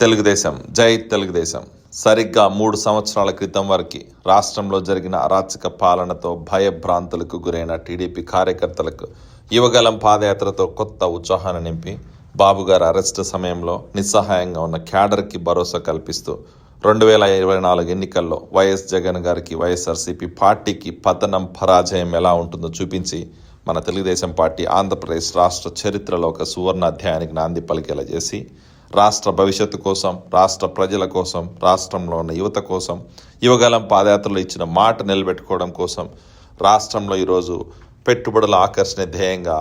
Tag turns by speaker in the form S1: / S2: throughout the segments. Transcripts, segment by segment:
S1: తెలుగుదేశం జై తెలుగుదేశం. సరిగ్గా మూడు సంవత్సరాల క్రితం వరకు రాష్ట్రంలో జరిగిన అరాచక పాలనతో భయభ్రాంతులకు గురైన టీడీపీ కార్యకర్తలకు యువగలం పాదయాత్రతో కొత్త ఉత్సాహాన్ని నింపి బాబుగారు అరెస్టు సమయంలో నిస్సహాయంగా ఉన్న క్యాడర్కి భరోసా కల్పిస్తూ రెండు వేల ఇరవై నాలుగు ఎన్నికల్లో వైఎస్ జగన్ గారికి వైఎస్ఆర్సీపీ పార్టీకి పతనం పరాజయం ఎలా ఉంటుందో చూపించి మన తెలుగుదేశం పార్టీ ఆంధ్రప్రదేశ్ రాష్ట్ర చరిత్రలో ఒక సువర్ణ అధ్యాయానికి నాంది పలికేలా చేసి రాష్ట్ర భవిష్యత్తు కోసం రాష్ట్ర ప్రజల కోసం రాష్ట్రంలో ఉన్న యువత కోసం యువగలం పాదయాత్రలో ఇచ్చిన మాట నిలబెట్టుకోవడం కోసం రాష్ట్రంలో ఈరోజు పెట్టుబడుల ఆకర్షణ ధ్యేయంగా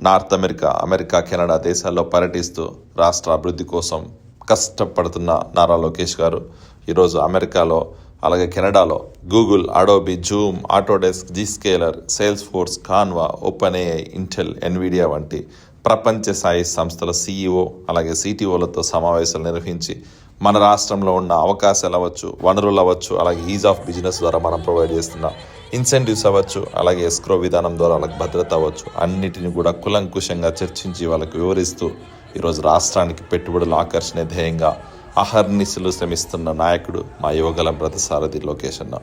S1: నార్త్ అమెరికా అమెరికా కెనడా దేశాల్లో పర్యటిస్తూ రాష్ట్ర అభివృద్ధి కోసం కష్టపడుతున్న నారా లోకేష్ గారు. ఈరోజు అమెరికాలో అలాగే కెనడాలో Google Adobe Zoom Autodesk Zscaler Salesforce Canva OpenAI Intel Nvidia వంటి ప్రపంచ స్థాయి సంస్థల సీఈఓ అలాగే సిటీఓలతో సమావేశాలు నిర్వహించి మన రాష్ట్రంలో ఉన్న అవకాశాలు అవ్వచ్చు వనరులు అవ్వచ్చు అలాగే ఈజ్ ఆఫ్ బిజినెస్ ద్వారా మనం ప్రొవైడ్ చేస్తున్న ఇన్సెంటివ్స్ అవ్వచ్చు అలాగే ఎస్క్రో విధానం ద్వారా వాళ్ళకి భద్రత అవ్వచ్చు. అన్నిటిని కూడా కులంకుశంగా చర్చించి వాళ్ళకు వివరిస్తూ ఈరోజు రాష్ట్రానికి పెట్టుబడులు ఆకర్షణ ధ్యేయంగా అహర్నిశలు శ్రమిస్తున్న నాయకుడు మా యువగలం రథసారథి లోకేష్ అన్న.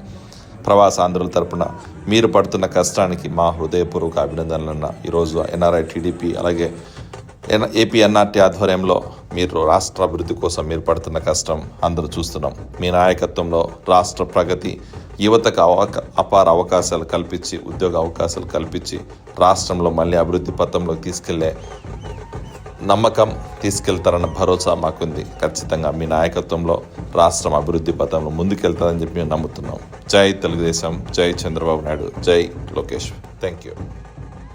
S1: ప్రవాస ఆంధ్రుల తరపున మీరు పడుతున్న కష్టానికి మా హృదయపూర్వక అభినందనలన్న. ఈరోజు ఎన్ఆర్ఐ టీడీపీ అలాగే ఎన్ ఏపీ ఎన్ఆర్టీ ఆధ్వర్యంలో మీరు రాష్ట్ర అభివృద్ధి కోసం మీరు పడుతున్న కష్టం అందరూ చూస్తున్నాం. మీ నాయకత్వంలో రాష్ట్ర ప్రగతి యువతకు అవక అపార అవకాశాలు కల్పించి ఉద్యోగ అవకాశాలు కల్పించి రాష్ట్రంలో మళ్ళీ అభివృద్ధి పథంలోకి తీసుకెళ్ళే నమ్మకం తీసుకెళ్తారన్న భరోసా మాకుంది. ఖచ్చితంగా మీ నాయకత్వంలో రాష్ట్రం అభివృద్ధి పథంలో ముందుకెళ్తారని చెప్పి మేము నమ్ముతున్నాం. జై తెలుగుదేశం జై చంద్రబాబు నాయుడు జై లోకేష్. Thank you